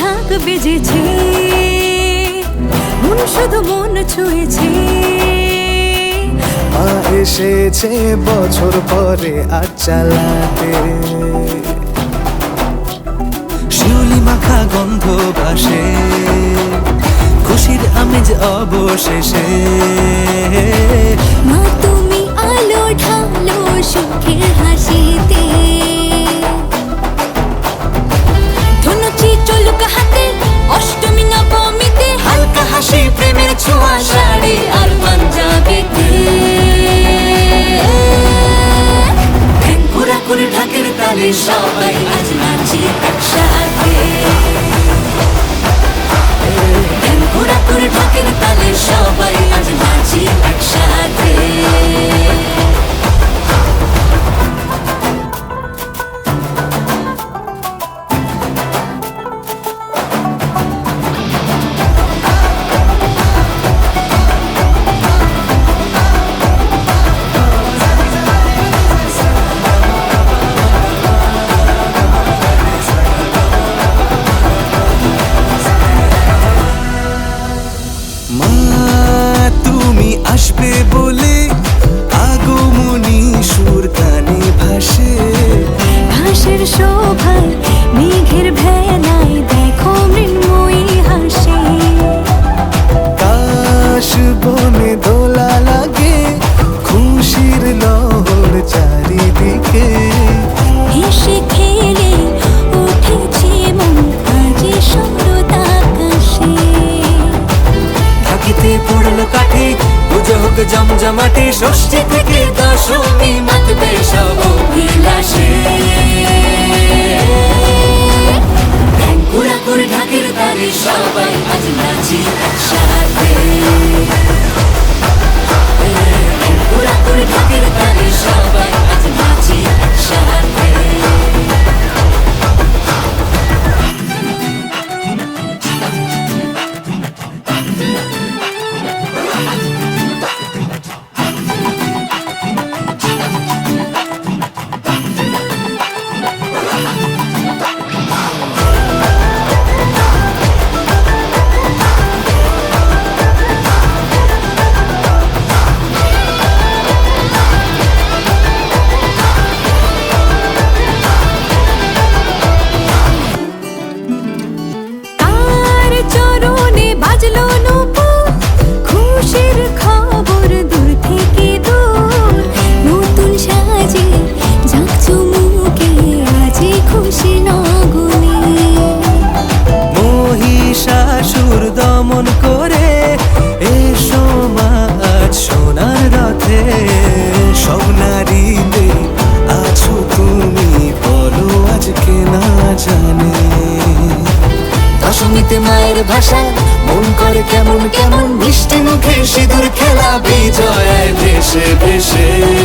ঢাক বেজেছে। মন শুধু মন ছুঁয়েছে। মা এসেছে বছর পরে আর চালাতে শিউলি মাখা গন্ধ ভাসে খুশির আমেজ অবশেষে। মা তুমি আলো ঢালো সুখের হাসিতে 绿瘦本爱情满起爱上 তুমি আসবে বলে আগমনী সুর কানে ভাসে। ভাসের শোভা মেঘের ভেলায় পুজো জমজমাটি ষষ্ঠী থেকে দশমী মাতবে সব বিলাসে মায়ের ভাষা মন করে কেমন কেমন মিষ্টি মুখে সিঁদুর খেলা বিজয় দেশে দেশে।